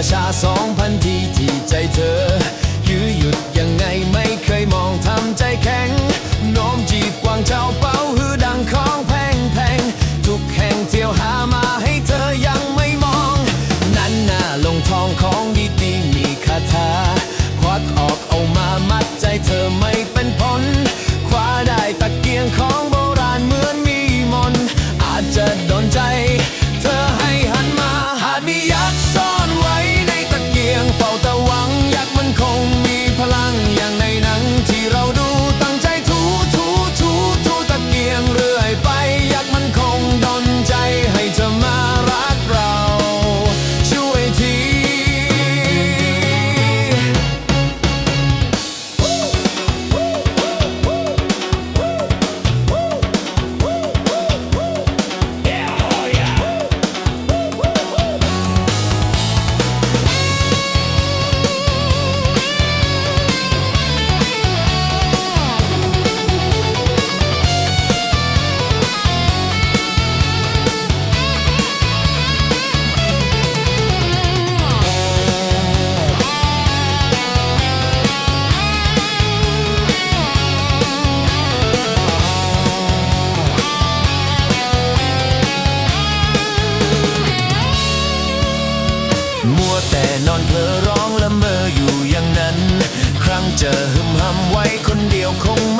าชาสองพันทีที่ใจเธอ ยื้อหยุดยังไงไม่เคยมองทำใจแข็งโน้มจีบกวางเจ้าเป้าหือดังของแพงแพงทุกแห่งเที่ยวหามาให้เธอยังไม่มอง นั้นหน้าลงทองของดี จอหึมหำไว้คนเดียวคงไม่